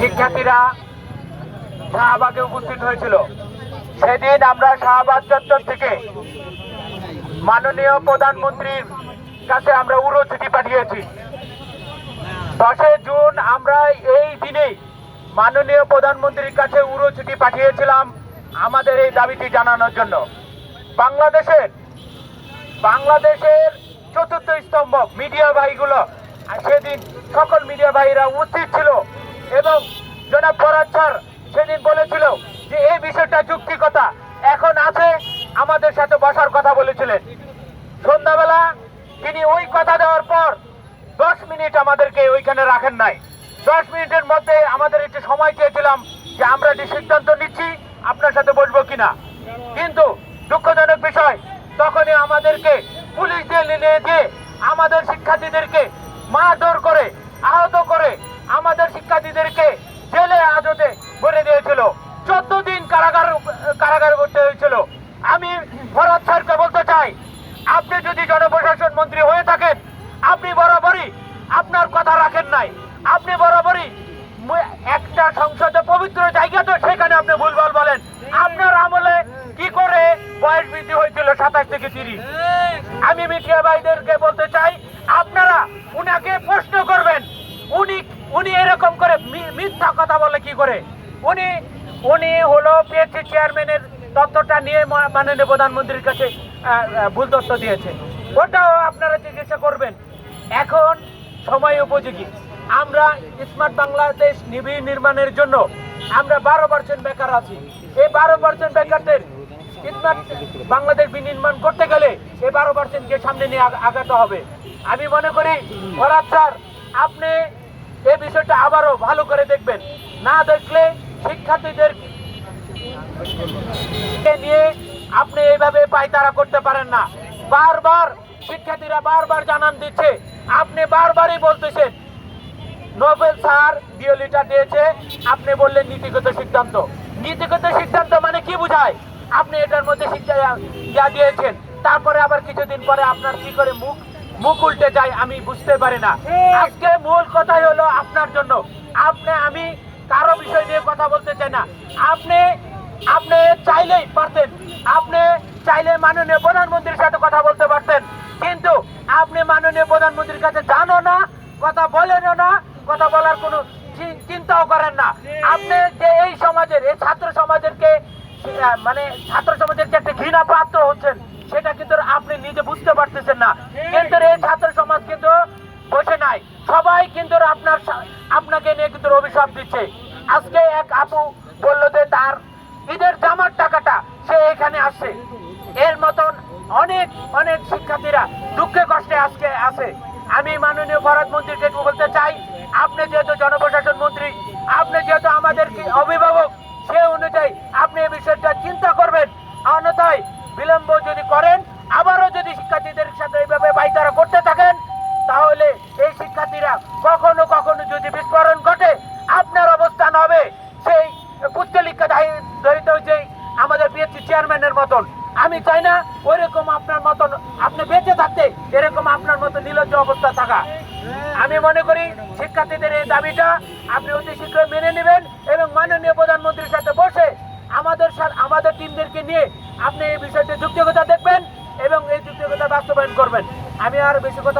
শিক্ষার্থীরা শাহবাগে উপস্থিত হয়েছিল। সেদিন আমরা শাহবাগ চত্বর থেকে মাননীয় প্রধানমন্ত্রীর কাছে আমরা উড়ো চিঠি পাঠিয়েছি। দশে জুন আমরা এই দিনেই মাননীয় প্রধানমন্ত্রীর কাছে উড়ো চিঠি পাঠিয়েছিলাম আমাদের এই দাবিটি জানানোর জন্য। বাংলাদেশের বাংলাদেশের চতুর্থ স্তম্ভ মিডিয়া ভাইগুলো, সেদিন সকল মিডিয়া ভাইরা উচিত ছিল জনাব ফরাজ স্যার সেদিন বলেছিল যে এই বিষয়টা যুক্তিকতা এখন আছে, আমাদের সাথে বসার কথা বলেছিলেন। সন্ধ্যাবেলা তিনি ওই কথা দেওয়ার পর দশ মিনিট আমাদেরকে ওইখানে রাখেন নাই। দশ মিনিটের মধ্যে আমাদের একটু সময় চেয়েছিলাম যে আমরা একটি সিদ্ধান্ত নিচ্ছি, আপনার সাথে বসবো কিনা। কিন্তু দুঃখজনক বিষয়, তখনই আমাদেরকে পুলিশ দিয়ে নিয়ে দিয়ে আমাদের শিক্ষার্থীদেরকে মারধর করে আহত ফরাদ স্যারকে বলতে চাই। আপনি যদি জনপ্রশাসন মন্ত্রী হয়ে থাকেন, আপনি বরাবরই আপনার কথা রাখেন নাই। আপনি বরাবরই একটা সংসদে পবিত্র জায়গা তো সেখানে আপনি ভুলভাল বলেন। আপনার আমলে কি করে বয়স বৃদ্ধি হয়েছিল সাতাশ থেকে তিরিশ? আমি মিডিয়া ভাইদেরকে বলতে চাই, আপনারা উনাকে প্রশ্ন করবেন। উনি উনি এরকম করে মিথ্যা কথা বলে কি করে? উনি উনি হলো পিএসসি চেয়ারম্যানের তথ্যটা নিয়ে মাননীয় প্রধানমন্ত্রীর কাছে ভুল তথ্য দিয়েছে। ওটাও আপনারা চিকিৎসা করবেন। এখন সময় উপযোগী। আমরা স্মার্ট বাংলাদেশ নিবিড় নির্মাণের জন্য আমরা বারো পার্সেন্ট বেকার আছি। এই বারো পার্সেন্ট বেকারদের স্মার্ট বাংলাদেশ বিনির্মাণ করতে গেলে এই বারো পার্সেন্টকে সামনে নিয়ে আগ- আগাতে হবে। আমি মনে করি ফরাদ স্যার, আপনি এই বিষয়টা আবারও ভালো করে দেখবেন। না দেখলে শিক্ষার্থীদের নিয়ে আপনি এইভাবে পায়তারা করতে পারেন না। বারবার শিক্ষার্থীরা বারবার জানান দিচ্ছে। আপনি বারবারই বলতেছেন, নোবেল স্যার ডিওলিটা দিয়েছে, আপনি বললেন নীতিগত সিদ্ধান্ত। নীতিগত সিদ্ধান্ত মানে কি বোঝায়? আপনি এটার মধ্যে ইয়া দিয়েছেন। তারপরে আবার কিছুদিন পরে আপনার কি করে মুখ মুখ উল্টে যায় আমি বুঝতে পারি না। আজকে মূল কথাই হলো আপনার জন্য। আপনি, আমি কারও বিষয় নিয়ে কথা বলতে চাই না। আপনি আপনি চাইলেই পারতেন। আপনি চাইলে মাননীয় প্রধানমন্ত্রীর সাথে কথা বলতে পারতেন। কিন্তু আপনি মাননীয় প্রধানমন্ত্রীর কাছে জানো না, কথা বলেনও না, কথা বলার কোনো চিন্তাও করেন না। আপনি যে এই সমাজের, এই ছাত্র সমাজেরকে মানে ছাত্র সমাজের যে একটা ঘৃণা পাত্র হচ্ছেন, সেটা কিন্তু আপনি নিজে বুঝতে পারতেছেন না। কিন্তু এই ছাত্র সমাজ কিন্তু বসে নাই। সবাই কিন্তু আপনার আপনাকে নিয়ে কিন্তু অভিশাপ দিচ্ছে। আজকে এক আপু বলল যে তার ঈদের জামার টাকাটা সে এখানে আসছে এর মতন অনেক অনেক শিক্ষার্থীরা দুঃখে কষ্টে আজকে আছে আমি মাননীয় ভারত মন্ত্রীকে বলতে চাই, আপনি যেহেতু জনপ্রশাসন মন্ত্রী, আপনি যেহেতু আমাদের কি অভিভাবক, সে অনুযায়ী আপনি এই বিষয়টা চিন্তা করবেন। অন্যথায় বিলম্ব যদি করেন, আবারও যদি শিক্ষার্থীদের সাথে এইভাবে বাইতারা করতে থাকেন, তাহলে এই শিক্ষার্থীরা কখনো কখনো যদি বিস্ফোরণ ঘটে চেয়ারম্যানের মতন। আমি চাই না ওইরকম আপনার মতন আপনি বেঁচে থাকতে এরকম আপনার মতো নিলজ্জ অবস্থা থাকা। আমি মনে করি শিক্ষার্থীদের এই দাবিটা আপনি অতি শীঘ্রই মেনে নেবেন এবং মাননীয় প্রধানমন্ত্রীর সাথে বসে আমাদের আমাদের টিমদেরকে নিয়ে আপনি এই বিষয়টি যুক্তিকতা দেখবেন এবং এই যুক্তিকতা বাস্তবায়ন করবেন। আমি আর বেশি কথা